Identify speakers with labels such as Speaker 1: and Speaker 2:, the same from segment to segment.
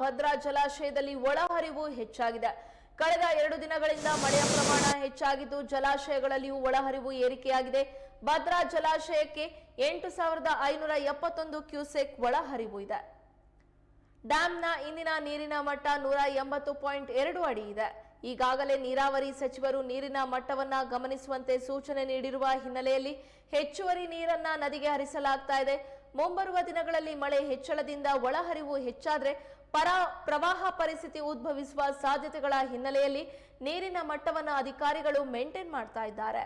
Speaker 1: ಭದ್ರಾ ಜಲಾಶಯದಲ್ಲಿ ಒಳಹರಿವು ಹೆಚ್ಚಾಗಿದೆ. ಕಳೆದ ಎರಡು ದಿನಗಳಿಂದ ಮಳೆಯ ಪ್ರಮಾಣ ಹೆಚ್ಚಾಗಿದ್ದು, ಜಲಾಶಯಗಳಲ್ಲಿಯೂ ಒಳಹರಿವು ಏರಿಕೆಯಾಗಿದೆ. ಭದ್ರಾ ಜಲಾಶಯಕ್ಕೆ ಎಂಟು ಸಾವಿರದ ಐನೂರ ಎಪ್ಪತ್ತೊಂದು ಕ್ಯೂಸೆಕ್ ಒಳಹರಿವು ಇದೆ. ಡ್ಯಾಂನ ಇಂದಿನ ನೀರಿನ ಮಟ್ಟ ನೂರ ಎಂಬತ್ತು ಪಾಯಿಂಟ್ ಎರಡು ಅಡಿ ಇದೆ. ಈಗಾಗಲೇ ನೀರಾವರಿ ಸಚಿವರು ನೀರಿನ ಮಟ್ಟವನ್ನ ಗಮನಿಸುವಂತೆ ಸೂಚನೆ ನೀಡಿರುವ ಹಿನ್ನೆಲೆಯಲ್ಲಿ ಹೆಚ್ಚುವರಿ ನೀರನ್ನ ನದಿಗೆ ಹರಿಸಲಾಗ್ತಾ ಇದೆ. ಮುಂಬರುವ ದಿನಗಳಲ್ಲಿ ಮಳೆ ಹೆಚ್ಚಳದಿಂದ ಒಳಹರಿವು ಹೆಚ್ಚಾದ್ರೆ ಪರ ಪ್ರವಾಹ ಪರಿಸ್ಥಿತಿ ಉದ್ಭವಿಸುವ ಸಾಧ್ಯತೆಗಳ ಹಿನ್ನೆಲೆಯಲ್ಲಿ ನೀರಿನ ಮಟ್ಟವನ್ನು ಅಧಿಕಾರಿಗಳು ಮೇಂಟೈನ್ ಮಾಡ್ತಾ ಇದ್ದಾರೆ.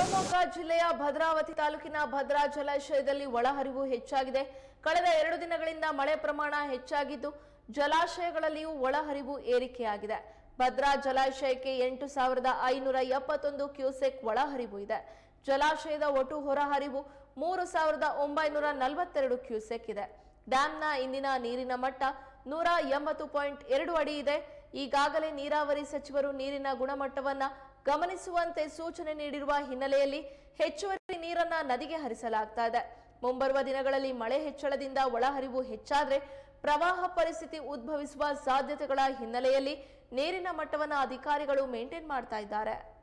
Speaker 1: ಶಿವಮೊಗ್ಗ ಜಿಲ್ಲೆಯ ಭದ್ರಾವತಿ ತಾಲೂಕಿನ ಭದ್ರಾ ಜಲಾಶಯದಲ್ಲಿ ಒಳಹರಿವು ಹೆಚ್ಚಾಗಿದೆ. ಕಳೆದ ಎರಡು ದಿನಗಳಿಂದ ಮಳೆ ಪ್ರಮಾಣ ಹೆಚ್ಚಾಗಿದ್ದು, ಜಲಾಶಯಗಳಲ್ಲಿಯೂ ಒಳಹರಿವು ಏರಿಕೆಯಾಗಿದೆ. ಭದ್ರಾ ಜಲಾಶಯಕ್ಕೆ ಎಂಟು ಸಾವಿರದ ಐನೂರ ಎಪ್ಪತ್ತೊಂದು ಕ್ಯೂಸೆಕ್ ಒಳಹರಿವು ಇದೆ. ಜಲಾಶಯದ ಒಟ್ಟು ಹೊರಹರಿವು ಮೂರು ಸಾವಿರದ ಒಂಬೈನೂರ ನಲವತ್ತೆರಡು ಕ್ಯೂಸೆಕ್ ಇದೆ. ಡ್ಯಾಂನ ಇಂದಿನ ನೀರಿನ ಮಟ್ಟ ನೂರ ಎಂಬತ್ತು ಪಾಯಿಂಟ್ ಎರಡು ಅಡಿ ಇದೆ. ಈಗಾಗಲೇ ನೀರಾವರಿ ಸಚಿವರು ನೀರಿನ ಗುಣಮಟ್ಟವನ್ನ ಗಮನಿಸುವಂತೆ ಸೂಚನೆ ನೀಡಿರುವ ಹಿನ್ನೆಲೆಯಲ್ಲಿ ಹೆಚ್ಚುವರಿ ನೀರನ್ನ ನದಿಗೆ ಹರಿಸಲಾಗ್ತಾ ಇದೆ. ಮುಂಬರುವ ದಿನಗಳಲ್ಲಿ ಮಳೆ ಹೆಚ್ಚಳದಿಂದ ಒಳಹರಿವು ಹೆಚ್ಚಾದ್ರೆ ಪ್ರವಾಹ ಪರಿಸ್ಥಿತಿ ಉದ್ಭವಿಸುವ ಸಾಧ್ಯತೆಗಳ ಹಿನ್ನೆಲೆಯಲ್ಲಿ ನೀರಿನ ಮಟ್ಟವನ್ನ ಅಧಿಕಾರಿಗಳು ಮೇಂಟೈನ್ ಮಾಡ್ತಾ ಇದ್ದಾರೆ.